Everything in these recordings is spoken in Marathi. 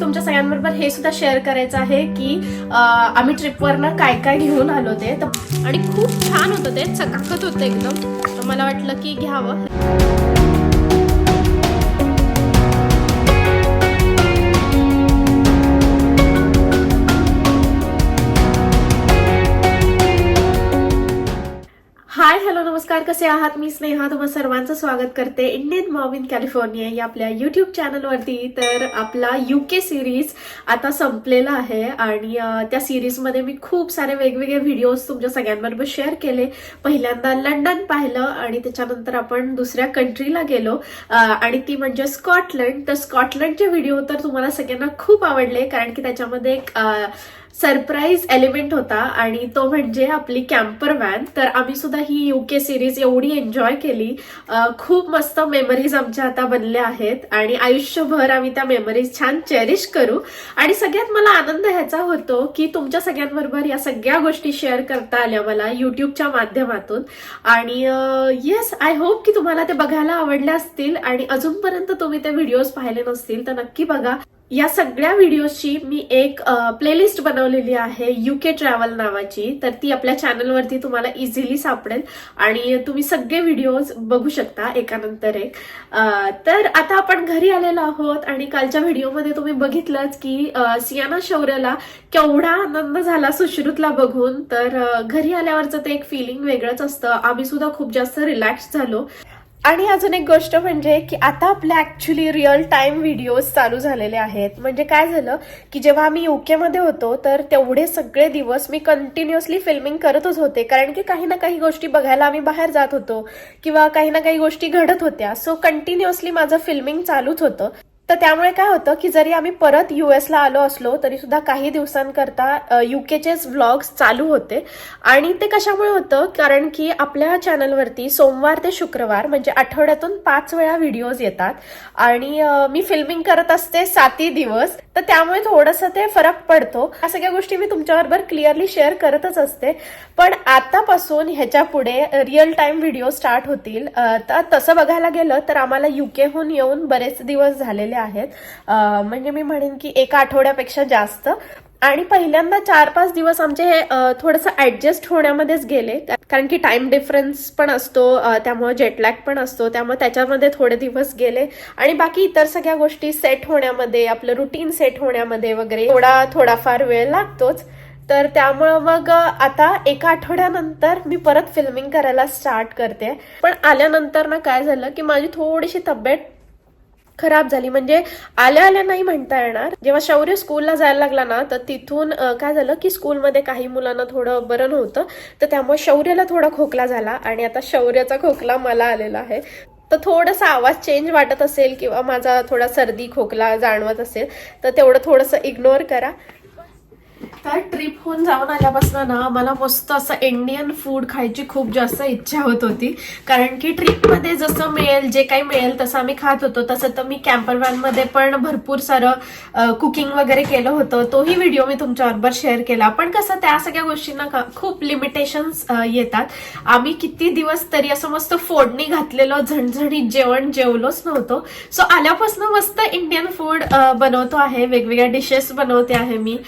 तुमच्या सगळ्यांबरोबर हे सुद्धा शेअर करायचं आहे की आम्ही ट्रिपवरनं काय काय घेऊन आलो ते. तर- आणि खूप छान होतं ते चकाकत होतं एकदम. मला वाटलं की घ्यावं. नमस्कार कसे आहात? मी स्नेहा तुम्हा सर्वांचं स्वागत करते इंडियन मॉम इन कॅलिफोर्निया या आपल्या युट्यूब चॅनलवरती. तर आपला युके सिरीज आता संपलेला आहे आणि त्या सिरीजमध्ये मी खूप सारे वेगवेगळे व्हिडिओज तुमच्या सगळ्यांबरोबर शेअर केले. पहिल्यांदा लंडन पाहिलं आणि त्याच्यानंतर आपण दुसऱ्या कंट्रीला गेलो. आणि ती म्हणजे स्कॉटलंड. तर स्कॉटलंडचे व्हिडिओ तर तुम्हाला सगळ्यांना खूप आवडले कारण की त्याच्यामध्ये एक सरप्राईज एलिमेंट होता आणि तो म्हणजे आपली कॅम्पर व्हॅन. तर आम्ही सुद्धा ही युके सिरीज एवढी एन्जॉय केली. खूप मस्त मेमरीज आमच्या आता बनल्या आहेत आणि आयुष्यभर आम्ही त्या मेमरीज छान चेरिश करू. आणि सगळ्यात मला आनंद ह्याचा होतो की तुमच्या सगळ्यांबरोबर या सगळ्या गोष्टी शेअर करता आल्या मला युट्यूबच्या माध्यमातून. आणि येस आय होप की तुम्हाला ते बघायला आवडले असतील आणि अजूनपर्यंत तुम्ही ते व्हिडिओज पाहिले नसतील तर नक्की बघा. या सगळ्या व्हिडिओची मी एक प्लेलिस्ट बनवलेली आहे युके ट्रॅव्हल नावाची. तर ती आपल्या चॅनलवरती तुम्हाला इझिली सापडेल. आणि तुम्ही सगळे व्हिडिओज बघू शकता एकानंतर एक. तर आता आपण घरी आलेलो आहोत आणि कालच्या व्हिडिओमध्ये तुम्ही बघितलंच की सियाना शौर्यला केवढा आनंद झाला सुश्रुतला बघून. तर घरी आल्यावरचं ते एक फिलिंग वेगळंच असतं. आम्ही सुद्धा खूप जास्त रिलॅक्स झालो. आणि अजून एक गोष्ट म्हणजे की आता आपल्या ऍक्च्युली रिअल टाइम व्हिडिओज चालू झालेले आहेत. म्हणजे काय झालं की जेव्हा आम्ही युकेमध्ये होतो तर तेवढे सगळे दिवस मी कंटिन्युअसली फिल्मिंग करतच होते. कारण की काही ना काही गोष्टी बघायला आम्ही बाहेर जात होतो किंवा काही ना काही गोष्टी घडत होत्या. सो कंटिन्युअसली माझं फिल्मिंग चालूच होतं. तर त्यामुळे काय होतं की जरी आम्ही परत यू एसला आलो असलो तरी सुद्धा काही दिवसांकरता युकेचेच व्लॉग्स चालू होते. आणि ते कशामुळे होतं? कारण की आपल्या चॅनलवरती सोमवार ते शुक्रवार म्हणजे आठवड्यातून पाच वेळा व्हिडिओज येतात. आणि मी फिल्मिंग करत असते सातही दिवस. तर त्यामुळे थोडंसं ते फरक पडतो. या सगळ्या गोष्टी मी तुमच्याबरोबर क्लिअरली शेअर करतच असते. पण आतापासून ह्याच्या पुढे रिअल टाइम व्हिडिओ स्टार्ट होतील तर तसं बघायला गेलं तर आम्हाला युकेहून येऊन बरेच दिवस झालेले आहेत. म्हणजे मी म्हणेन की एका आठवड्यापेक्षा जास्त. आणि पहिल्यांदा चार पाच दिवस आमचे हे थोडंसं ऍडजस्ट होण्यामध्येच गेले. कारण की टाइम डिफरन्स पण असतो त्यामुळे जेटलॅक पण असतो त्यामुळे त्याच्यामध्ये थोडे दिवस गेले. आणि बाकी इतर सगळ्या गोष्टी सेट होण्यामध्ये आपलं रुटीन सेट होण्यामध्ये वगैरे थोडा थोडाफार वेळ लागतोच. तर त्यामुळं मग आता एका आठवड्यानंतर मी परत फिल्मिंग करायला स्टार्ट करते. पण आल्यानंतर ना काय झालं की माझी थोडीशी तब्येत खराब झाली. म्हणजे आल्या आल्या नाही म्हणता येणार. जेव्हा शौर्य स्कूलला जायला लागला ना तर तिथून काय झालं की स्कूलमध्ये काही मुलांना थोडं बरं नव्हतं. तर त्यामुळे शौर्याला थोडा खोकला झाला आणि आता शौर्याचा खोकला मला आलेला आहे. तर थोडासा आवाज चेंज वाटत असेल किंवा माझा थोडा सर्दी खोकला जाणवत असेल तर तेवढं थोडंसं इग्नोर करा. तर ट्रिप होऊन जाऊन आल्यापासून ना मला मस्त असं इंडियन फूड खायची खूप जास्त इच्छा होत होती. कारण की ट्रिपमध्ये जसं मिळेल जे काही मिळेल तसं आम्ही खात होतो. तसं तर मी कॅम्परवॅनमध्ये पण भरपूर सारं कुकिंग वगैरे केलं होतं. तोही व्हिडिओ मी तुमच्याबरोबर शेअर केला. पण कसं त्या सगळ्या गोष्टींना का- खूप लिमिटेशन्स येतात. आम्ही किती दिवस तरी असं मस्त फोडणी घातलेलं झणझणीत जेवण जेवलोच नव्हतो. सो आल्यापासून मस्त इंडियन फूड बनवतो आहे. वेगवेगळ्या डिशेस बनवते आहे मी.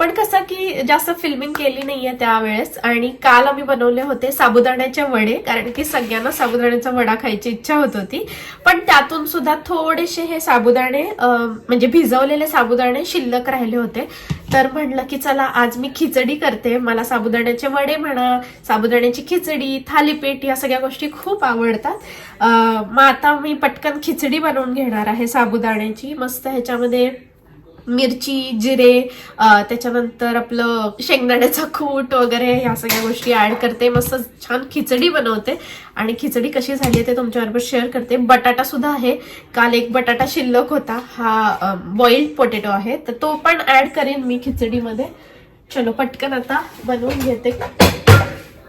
पण कसं की जास्त फिल्मिंग केली नाहीये त्यावेळेस. आणि काल आम्ही बनवले होते साबुदाण्याचे वडे कारण की सगळ्यांना साबुदाण्याचा वडा खायची इच्छा होत होती. पण त्यातून सुद्धा थोडेसे हे साबुदाणे म्हणजे भिजवलेले साबुदाणे शिल्लक राहिले होते. तर म्हणलं की चला आज मी खिचडी करते. मला साबुदाण्याचे वडे म्हणा साबुदाण्याची खिचडी थालीपीठ या सगळ्या गोष्टी खूप आवडतात. मग आता मी पटकन खिचडी बनवून घेणार आहे साबुदाण्याची. मस्त ह्याच्यामध्ये मिरची जिरे त्याच्यानंतर आपलं शेंगदाण्याचा कूट वगैरे ह्या सगळ्या गोष्टी ऍड करते. मस्त छान खिचडी बनवते. आणि खिचडी कशी झाली आहे ते तुमच्याबरोबर शेअर करते. बटाटा सुद्धा आहे. काल एक बटाटा शिल्लक होता. हा बॉइल्ड पोटॅटो आहे. तर तो पण ऍड करेन मी खिचडीमध्ये. चलो पटकन आता बनवून घेते.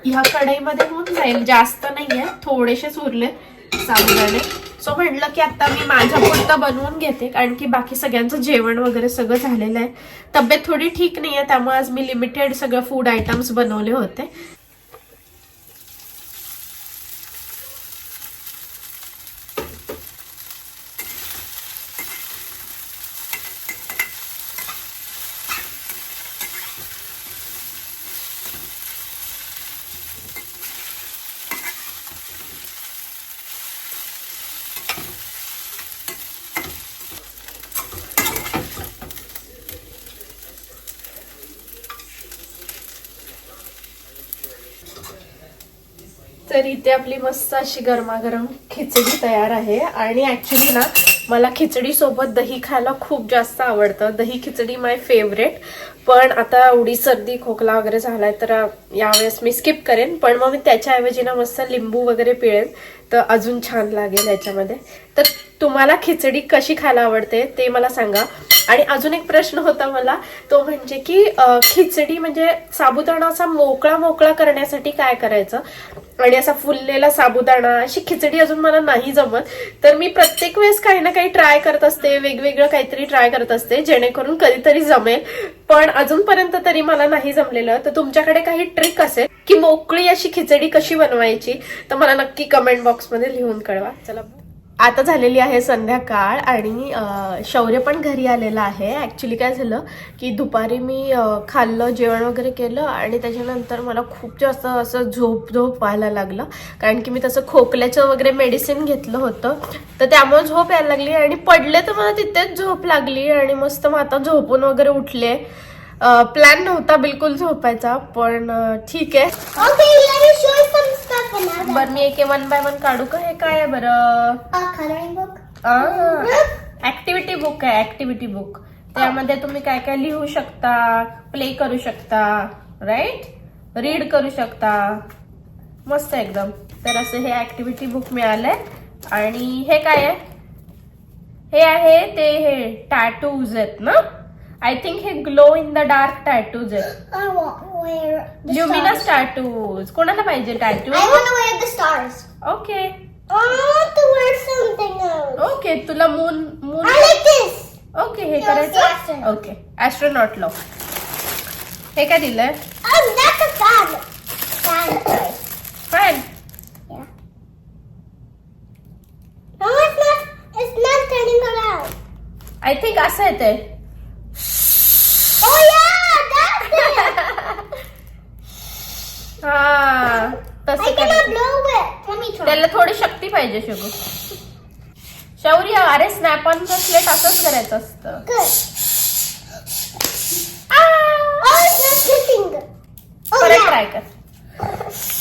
ह्या कढईमध्ये होऊन जाईल. जास्त नाही आहे थोडेसेच उरले साबुदाणे. सो म्हटलं की आता मी माझ्या पुरतं बनवून घेते कारण की बाकी सगळ्यांचं जेवण वगैरे सगळं झालेलं आहे. तब्येत थोडी ठीक नाहीये त्यामुळे आज मी लिमिटेड सगळं फूड आयटम्स बनवले होते. तर इथे आपली मस्त अशी गरमागरम खिचडी तयार आहे. आणि ऍक्च्युली ना मला खिचडी सोबत दही खायला खूप जास्त आवडतं. दही खिचडी माय फेवरेट पण आता एवढी सर्दी खोकला वगैरे झालाय तर यावेळेस मी स्किप करेन. पण मग मी त्याच्याऐवजी ना मस्त लिंबू वगैरे पिळेन. तर अजून छान लागेल याच्यामध्ये. तर तुम्हाला खिचडी कशी खायला आवडते ते मला सांगा. आणि अजून एक प्रश्न होता मला तो म्हणजे की खिचडी म्हणजे साबुदाणा असा मोकळा मोकळा करण्यासाठी काय करायचं? आणि असा फुललेला साबुदाणा अशी खिचडी अजून मला नाही जमत. तर मी प्रत्येक वेळेस काही ना काही ट्राय करत असते वेगवेगळं काहीतरी ट्राय करत असते जेणेकरून कधीतरी जमेल. पण अजूनपर्यंत तरी मला नाही जमलेलं. तर तुमच्याकडे काही ट्रिक असेल की मोकळी अशी खिचडी कशी बनवायची तर मला नक्की कमेंट बॉक्समध्ये लिहून कळवा. चला. आता झालेली आहे संध्याकाळ आणि शौर्य पण घरी आलेला आहे. ॲक्च्युली काय झालं की दुपारी मी खाल्लं जेवण वगैरे केलं आणि त्याच्यानंतर मला खूप जास्त असं झोप झोप व्हायला लागलं. कारण की मी तसं खोकल्याचं वगैरे मेडिसिन घेतलं होतं. तर त्यामुळे झोप यायला लागली आणि पडले तर मला तिथेच झोप लागली आणि मस्त मग आता झोपून वगैरे उठले. प्लॅन नव्हता बिलकुल झोपायचा पण ठीक आहे. बरं मी एक वन बाय वन काढू का? हे काय आहे बरं. ऍक्टिव्हिटी बुक आहे ऍक्टिव्हिटी बुक त्यामध्ये तुम्ही काय काय लिहू शकता प्ले करू शकता राईट रीड करू शकता. मस्त एकदम. तर असं हे ऍक्टिव्हिटी बुक मिळालंय. आणि हे काय आहे? हे आहे ते हे टॅटूज आहेत ना? आय थिंक हे glow in the dark tattoos आहे ल्युमिनस टॅटूज कोणाला पाहिजे टॅटू ओके ओके तुला मून मून ओके हे करायचं? ओके ऍस्ट्रॉनॉट लॉ हे काय दिलंय? फॅन आय थिंक असं येते त्याला थोडी शक्ती पाहिजे शेवट शौर्य अरे स्नॅप ऑन प्रेसलेट असंच करायचं असत. ट्राय कर.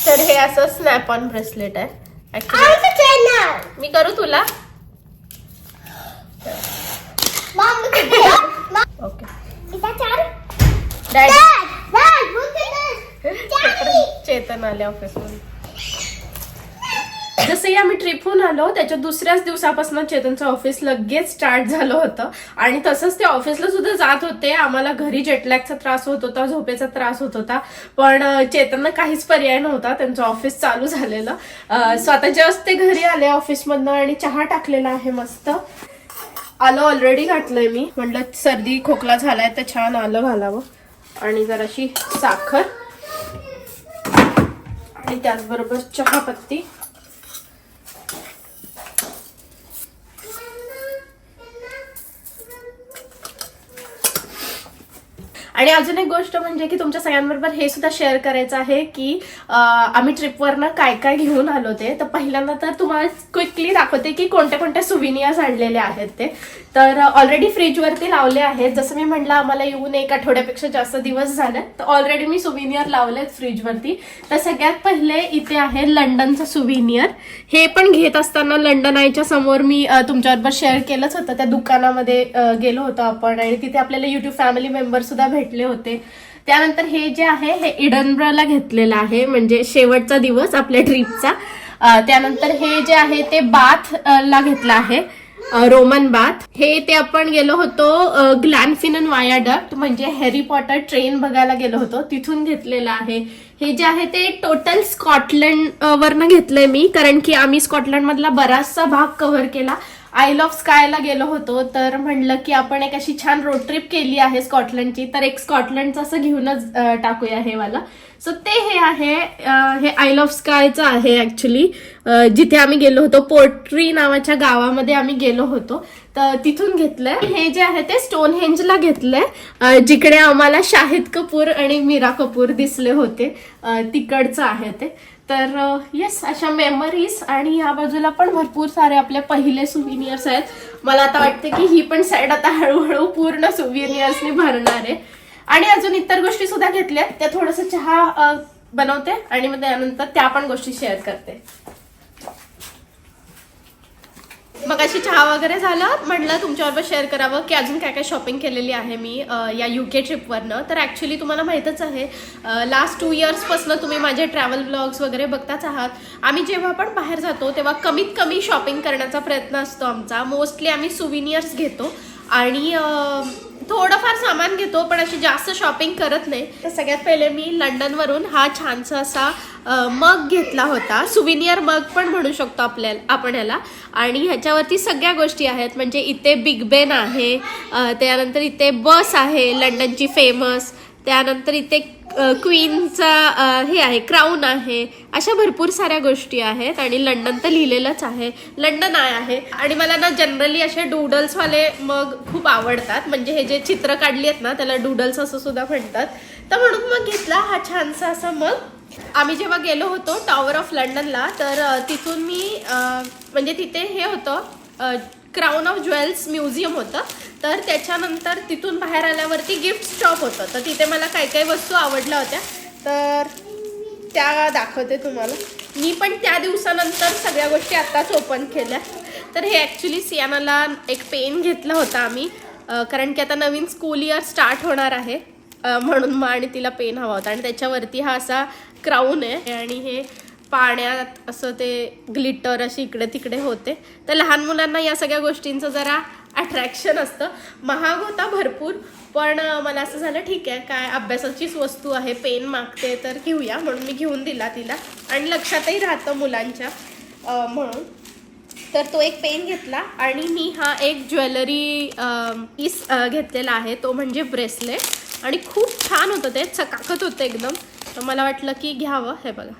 तर हे असं स्नॅप ऑन ब्रेसलेट आहे. मी करू तुला. Okay okay. चेतन आले ऑफिसमध्ये जसंही आम्ही ट्रिपहून आलो त्याच्या दुसऱ्याच दिवसापासून चेतनचं ऑफिस लगेच स्टार्ट झालं होतं. आणि तसंच ते ऑफिसला सुद्धा जात होते. आम्हाला घरी जेटलॅगचा त्रास होत होता झोपेचा त्रास होत होता. पण अं, चेतनला काहीच पर्याय नव्हता. त्यांचं ऑफिस चालू झालेलं. अं, जस्ट ते घरी आले ऑफिसमधनं आणि चहा टाकलेला आहे मस्त. आलं ऑलरेडी घातलंय मी. म्हटलं सर्दी खोकला झालाय तर छान आलं घालावं. आणि जराशी साखर. आणि त्याचबरोबर चहापत्ती. आणि अजून एक गोष्ट म्हणजे की तुमच्या सगळ्यांबरोबर हे सुद्धा शेअर करायचं आहे की आम्ही ट्रिपवरनं काय काय घेऊन आलो ते. तर पहिल्यांदा तर तुम्हाला क्विकली दाखवते की कोणत्या कोणत्या सुविनियर्स आणलेले आहेत ते. तर ऑलरेडी फ्रीजवरती लावले आहेत. जसं मी म्हटलं आम्हाला येऊन एक आठवड्यापेक्षा जास्त दिवस झाले. तर ऑलरेडी मी सुविनियर लावलेत फ्रीजवरती तर सगळ्यात पहिले इथे आहे लंडनचं सुविनियर हे पण घेत असताना लंडन आयच्या समोर मी तुमच्याबरोबर शेअर केलंच होतं. त्या दुकानामध्ये गेलो होतो आपण. आणि तिथे आपल्याला युट्यूब फॅमिली मेंबर सुद्धा घेतले होते. त्यानंतर हे जे आहे हे इडनब्राला घेतलेलं आहे. म्हणजे शेवटचा दिवस आपल्या ट्रिपचा. त्यानंतर हे जे आहे ते बाथ ला घेतलं आहे. Roman bath. हे ते आपण गेलो होतो ग्लॅनफिनन वायाडक्ट म्हणजे हॅरी पॉटर ट्रेन बघायला गेलो होतो. तिथून घेतलेलं आहे. हे जे आहे ते टोटल स्कॉटलंड वरनं घेतलंय मी. कारण की आम्ही स्कॉटलंड मधला बराचसा भाग कव्हर केला. आय ऑफ स्कायला गेलो होतो तर म्हणलं की आपण एक अशी छान रोड ट्रिप केली आहे स्कॉटलंडची. तर एक स्कॉटलंडचं असं घेऊनच टाकूया हे वाला. सो ते हे आहे हे आय ऑफ स्कायचं आहे ऍक्च्युली जिथे आम्ही गेलो होतो पोर्ट्री नावाच्या गावामध्ये आम्ही गेलो होतो. तर तिथून घेतलंय. हे जे आहे ते स्टोन हेंजला घेतलंय. जिकडे आम्हाला शाहिद कपूर आणि मीरा कपूर दिसले होते. तिकडचं आहे ते. तर येस अशा मेमरीज आणि या बाजूला पण भरपूर सारे आपले पहिले सुविनियर्स आहेत. मला आता वाटते की ही पण साईड आता हळूहळू पूर्ण सुविनियर्सनी भरणार आहे. आणि अजून इतर गोष्टी सुद्धा घेतल्या त्या थोडस चहा बनवते आणि मग त्यानंतर त्या पण गोष्टी शेअर करते. मग अशी चहा वगैरे झालं म्हटलं तुमच्याबरोबर शेअर करावं की अजून काय काय शॉपिंग केलेली आहे मी या यू के ट्रिपवरनं तर ॲक्च्युली तुम्हाला माहीतच आहे लास्ट टू इयर्सपासून तुम्ही माझे ट्रॅव्हल ब्लॉग्स वगैरे बघताच आहात. आम्ही जेव्हा पण बाहेर जातो तेव्हा कमीत कमी शॉपिंग करण्याचा प्रयत्न असतो आमचा. मोस्टली आम्ही सुविनियर्स घेतो. आणि थोडंफार सामान घेतो पण अशी जास्त शॉपिंग करत नाही. तर सगळ्यात पहिले मी लंडनवरून हा छानसा असा मग घेतला होता. सुविनियर मग पण म्हणू शकतो आपल्याला आपण ह्याला. आणि ह्याच्यावरती सगळ्या गोष्टी आहेत. म्हणजे इथे बिग बेन आहे त्यानंतर इथे बस आहे लंडनची फेमस त्यानंतर इथे क्वीनचा हे आहे क्राऊन आहे. अशा भरपूर साऱ्या गोष्टी आहेत आणि लंडन तर लिहिलेलंच आहे. लंडन आय आहे. आणि मला ना जनरली असे डुडल्सवाले मग खूप आवडतात. म्हणजे हे जे चित्र काढली आहेत ना त्याला डुडल्स असं सुद्धा म्हणतात. तर म्हणून मग घेतला हा छानसा असा मग. आम्ही जेव्हा गेलो होतो टॉवर ऑफ लंडनला तर तिथून मी म्हणजे तिथे हे होतं क्राऊन ऑफ ज्वेल्स म्युझियम होतं. तर त्याच्यानंतर तिथून बाहेर आल्यावरती गिफ्ट शॉप होतं. तर तिथे मला काही काही वस्तू आवडल्या होत्या. तर त्या दाखवते तुम्हाला. मी पण त्या दिवसानंतर सगळ्या गोष्टी आत्ताच ओपन केल्या. तर हे ॲक्च्युली सियानाला एक पेन घेतला होता आम्ही. कारण की आता नवीन स्कूल इयर स्टार्ट होणार आहे. म्हणून मग आणि तिला पेन हवा होता. आणि त्याच्यावरती हा असा क्राऊन आहे. आणि हे पाण्यात असं ते ग्लिटर अशी इकडे तिकडे होते. तर लहान मुलांना या सगळ्या गोष्टींचं जरा अट्रॅक्शन असतं. महाग होता भरपूर पण मला असं झालं ठीक आहे काय अभ्यासाचीच वस्तू आहे पेन मागते तर घेऊया म्हणून मी घेऊन दिला तिला. आणि लक्षातही राहतं मुलांच्या म्हणून. तर तो एक पेन घेतला आणि मी हा एक ज्वेलरी पीस घेतलेला आहे तो म्हणजे ब्रेसलेट. आणि खूप छान होतं ते चकाकत होतं एकदम. तर मला वाटलं की घ्यावं हे बघा.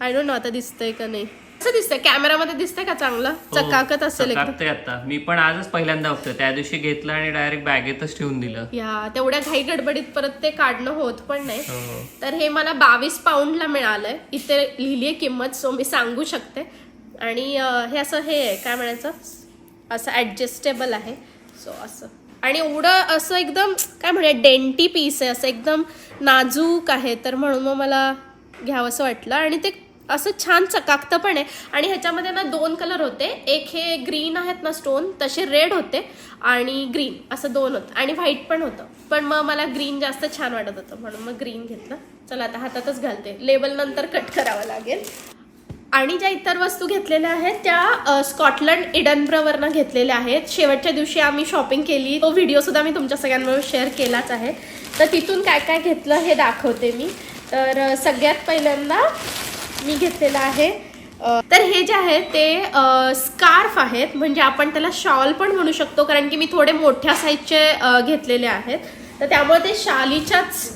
आय डोंट नो आता दिसतंय का नाही? कसं दिसतंय. कॅमेरामध्ये दिसतंय का चांगलं? हो, चकाकत असेल एकदम. आता. मी पण आजच पहिल्यांदा बघतोय. त्या दिवशी घेतलं आणि डायरेक्ट बॅगेतच ठेवून दिलं. या तेवढ्या घाई गडबडीत परत ते काढणं होत पण नाही. हो. तर हे मला बावीस पाऊंडला मिळालंय. इथे लिहिली आहे किंमत सो मी सांगू शकते. आणि अं, हे असं हे आहे काय म्हणायचं? असं ॲडजस्टेबल आहे. सो असं. आणि एवढं असं एकदम काय म्हणे डेंटी पीस आहे. असं एकदम नाजूक आहे. तर म्हणून मग मला घ्यावं असं वाटलं. आणि ते असं छान चकाकतं पण आहे आणि ह्याच्यामध्ये ना दोन कलर होते. एक हे ग्रीन आहेत ना स्टोन तसे रेड होते आणि ग्रीन असं दोन होतं. आणि व्हाईट पण होतं. पण मग मला ग्रीन जास्त छान वाटत होतं. म्हणून मग ग्रीन घेतलं. चला आता हातातच घालते. लेबल नंतर कट करावं लागेल. आणि ज्या इतर वस्तू घेतलेल्या आहेत त्या स्कॉटलंड इडनब्रवरनं घेतलेल्या आहेत. शेवटच्या दिवशी आम्ही शॉपिंग केली. तो व्हिडिओ सुद्धा मी तुमच्या सगळ्यांबरोबर शेअर केलाच आहे. तर तिथून काय काय घेतलं हे दाखवते मी. तर सगळ्यात पहिल्यांदा मी घेतलेलं आहे. तर हे जे आहे ते स्कार्फ आहेत. म्हणजे आपण त्याला शॉल पण म्हणू शकतो कारण की मी थोडे मोठ्या साईजचे घेतलेले आहेत. तर त्यामुळे ते शालीच्याच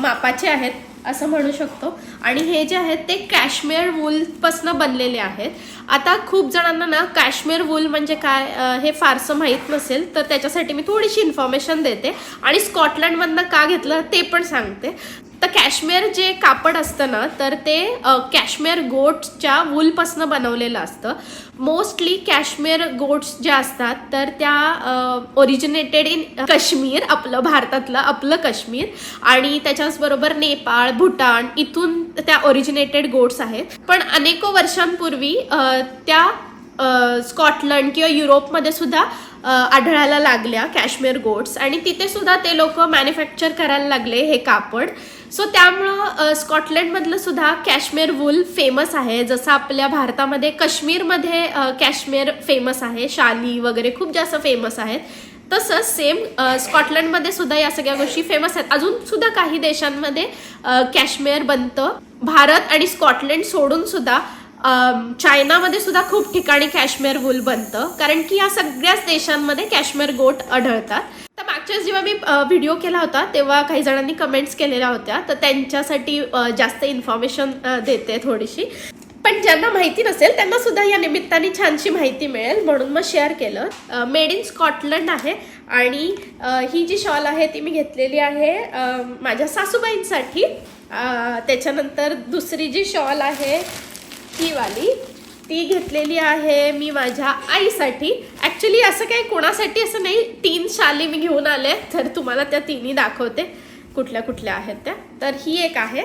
मापाचे आहेत असं म्हणू शकतो. आणि हे जे आहेत ते कॅश्मीर वूलपासनं बनलेले आहेत. आता खूप जणांना ना कॅश्मीर वूल म्हणजे काय हे फारसं माहीत नसेल तर त्याच्यासाठी मी थोडीशी इन्फॉर्मेशन देते. आणि स्कॉटलंडमधनं का घेतलं ते पण सांगते. तर कॅश्मीर जे कापड असतं ना तर ते अ, कॅश्मीर गोट्सच्या वूलपासनं बनवलेलं असतं. मोस्टली कॅश्मीर गोट्स ज्या असतात तर त्या ओरिजिनेटेड इन काश्मीर आपलं भारतातलं आपलं काश्मीर. आणि त्याच्याचबरोबर नेपाळ भूटान इथून त्या ओरिजिनेटेड गोट्स आहेत. पण अनेको वर्षांपूर्वी त्या स्कॉटलंड किंवा युरोपमध्ये सुद्धा आढळायला लागल्या कॅश्मीर गोट्स. आणि तिथे सुद्धा ते लोक मॅन्युफॅक्चर करायला लागले हे कापड. सो त्यामुळं स्कॉटलंडमधलं सुद्धा कॅश्मीर वूल फेमस आहे. जसं आपल्या भारतामध्ये काश्मीरमध्ये अ, कॅश्मीर फेमस आहे. शाली वगैरे खूप जास्त फेमस आहेत. तसंच सेम स्कॉटलंडमध्ये सुद्धा या सगळ्या गोष्टी फेमस आहेत. अजून सुद्धा काही देशांमध्ये अ, कॅश्मीर बनतं. भारत आणि स्कॉटलंड सोडून सुद्धा चायनामध्ये सुद्धा खूप ठिकाणी कॅश्मीर वूल बनतं कारण की या सगळ्याच देशांमध्ये कॅश्मीर गोट आढळतात. तर मागच्याच जेव्हा मी व्हिडिओ केला होता तेव्हा काही जणांनी कमेंट्स केलेल्या होत्या. तर त्यांच्यासाठी जास्त इन्फॉर्मेशन देते थोडीशी. पण ज्यांना माहिती नसेल त्यांना सुद्धा या निमित्ताने छानशी माहिती मिळेल म्हणून मग शेअर केलं. मेड इन स्कॉटलंड आहे. आणि ही जी शॉल आहे ती मी घेतलेली आहे माझ्या सासूबाईंसाठी. त्याच्यानंतर दुसरी जी शॉल आहे ही वाली. ती घेतलेली आहे मी माझ्या आईसाठी. ॲक्च्युली असं काही कोणासाठी असं नाही. तीन शाली मी घेऊन आले तर तुम्हाला त्या तिन्ही दाखवते. कुठल्या कुठल्या आहेत त्या. तर ही एक आहे.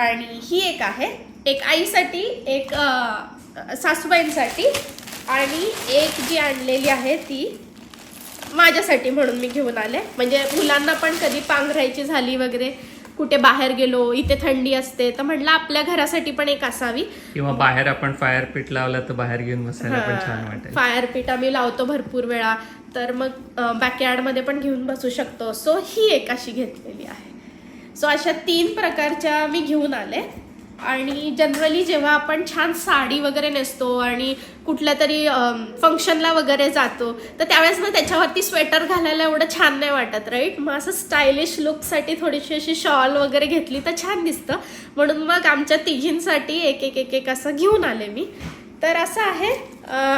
आणि ही एक आहे. एक आईसाठी एक सासूबाईंसाठी. आणि एक जी आणलेली आहे ती माझ्यासाठी म्हणून मी घेऊन आले. म्हणजे मुलांना पण कधी पांघरायची झाली वगैरे कुठे बाहेर गेलो इथे थंडी असते तर म्हटलं आपल्या घरासाठी पण एक असावी. किंवा बाहेर आपण फायर पीट लावला तर बाहेर घेऊन बसायला पण छान वाटेल. फायर पीट आम्ही लावतो भरपूर वेळा. तर मग बॅकयार्डमध्ये पण घेऊन बसू शकतो. सो ही एक अशी घेतलेली आहे. सो अशा तीन प्रकारच्या मी घेऊन आले. आणि जनरली जेव्हा आपण छान साडी वगैरे नेसतो आणि कुठल्या तरी फंक्शनला वगैरे जातो तर त्यावेळेस ना त्याच्यावरती स्वेटर घालायला एवढं छान नाही वाटत राईट मग असं स्टायलिश लुकसाठी थोडीशी अशी शॉल वगैरे घेतली तर छान दिसतं. म्हणून मग आमच्या तिघींसाठी एक एक एक एक असं घेऊन आले मी. तर असं आहे.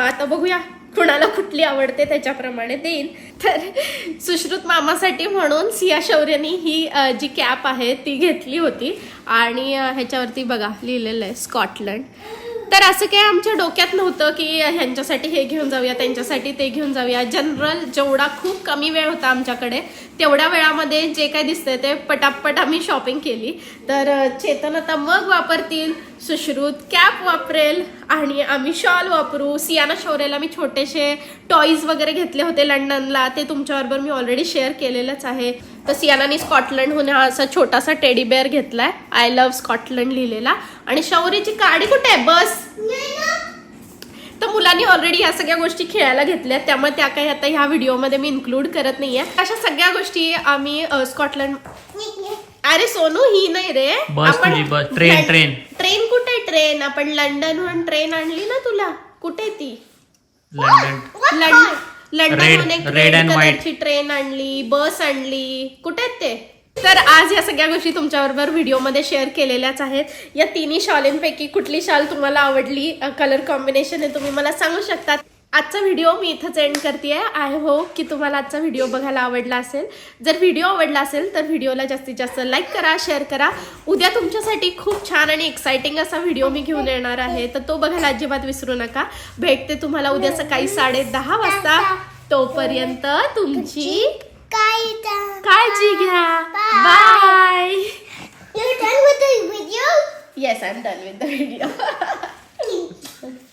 आता बघूया. कुणाला कुठली आवडते त्याच्याप्रमाणे देईन. तर सुश्रुत मामासाठी म्हणून सिया शौर्यनी ही जी कॅप आहे ती घेतली होती. आणि ह्याच्यावरती बघा लिहिलेलं आहे स्कॉटलंड. तर असं काही आमच्या डोक्यात नव्हतं की ह्यांच्यासाठी हे घेऊन जाऊया त्यांच्यासाठी ते घेऊन जाऊया. जनरल जेवढा खूप कमी वेळ होता आमच्याकडे तेवढ्या वेळामध्ये जे काय दिसतंय ते पटापट आम्ही शॉपिंग केली. तर चेतन आता मग वापरतील सुश्रुत कॅप वापरेल आणि आम्ही शॉल वापरू. सियाना शौर्यला मी छोटेसे टॉईज वगैरे घेतले होते लंडनला ते तुमच्याबरोबर मी ऑलरेडी शेअर केलेलंच आहे. तर सियानानी स्कॉटलंडहून हा असा छोटासा टेडी बेअर घेतलाय. आय लव्ह स्कॉटलंड लिहिलेला. आणि शौर्यची गाडी कुठे आहे? बस. तर मुलांनी ऑलरेडी या सगळ्या गोष्टी खेळायला घेतल्या. त्यामुळे त्या काही आता ह्या व्हिडिओमध्ये मी इन्क्लूड करत नाहीये. अशा सगळ्या गोष्टी आम्ही स्कॉटलंड अरे सोनू ही नाही रे. Bus bus. Train, train. Train कुठे ट्रेन. आपण लंडनहून ट्रेन आणली ना तुला. कुठे ती? लंडन. London red. कलरची ट्रेन आणली बस आणली. कुठे आहेत ते? तर आज या सगळ्या गोष्टी तुमच्याबरोबर व्हिडिओमध्ये शेअर केलेल्याच आहेत. या तिन्ही शॉलींपैकी कुठली शाल तुम्हाला आवडली कलर कॉम्बिनेशन हे तुम्ही मला सांगू शकता आजचा व्हिडिओ मी इथंच एंड करते आय होप की तुम्हाला आजचा व्हिडिओ बघायला आवडला असेल. जर व्हिडिओ आवडला असेल तर व्हिडिओला जास्तीत जास्त लाईक करा शेअर करा. उद्या तुमच्यासाठी खूप छान आणि एक्साइटिंग असा व्हिडिओ मी घेऊन येणार आहे. तर तो बघायला अजिबात विसरू नका. भेटते तुम्हाला उद्या सकाळी साडे दहा वाजता. तोपर्यंत तुमची काळजी घ्या. Bye You done with the video?